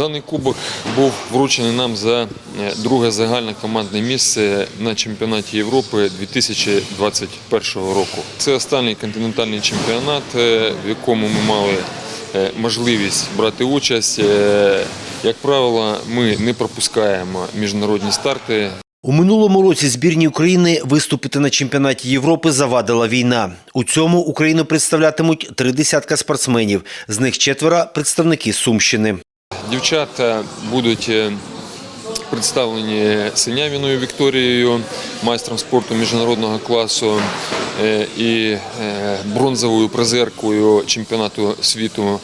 Даний кубок був вручений нам за е, друге загальне командне місце на чемпіонаті Європи 2021 року. Це останній континентальний чемпіонат, е, в якому ми мали е, можливість брати участь. Як правило, ми не пропускаємо міжнародні старти. У минулому році збірній України виступити на чемпіонаті Європи завадила війна. У цьому Україну представлятимуть три десятка спортсменів. З них четверо – представники Сумщини. Дівчата будуть е, представлені Синявіною Вікторією, майстром спорту міжнародного класу е, і е, бронзовою призеркою чемпіонату світу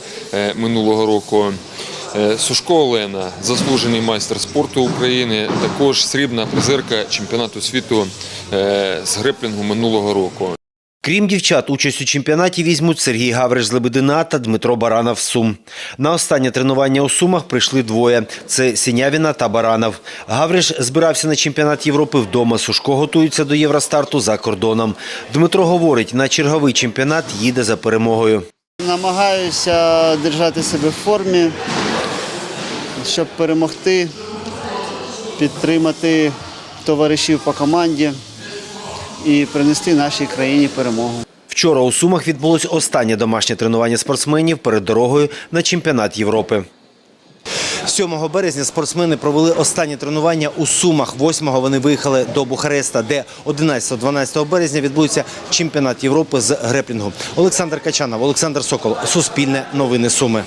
минулого року. Сушко Олена, заслужений майстер спорту України, також срібна призерка чемпіонату світу з греплінгу минулого року. Крім дівчат, участь у чемпіонаті візьмуть Сергій Гавриш з Лебедина та Дмитро Баранов Сум. На останнє тренування у Сумах прийшли двоє – це Сінявіна та Баранов. Гавриш збирався на чемпіонат Європи вдома. Сушко готується до Євростарту за кордоном. Дмитро говорить, на черговий чемпіонат їде за перемогою. Намагаюся держати себе в формі, щоб перемогти, підтримати товаришів по команді і принести нашій країні перемогу. Вчора у Сумах відбулось останнє домашнє тренування спортсменів перед дорогою на чемпіонат Європи. 7 березня спортсмени провели останнє тренування у Сумах. 8-го вони виїхали до Бухареста, де 11-12 березня відбудеться чемпіонат Європи з греплінгу. Олександр Качанов, Олександр Сокол, Суспільне, Новини Суми.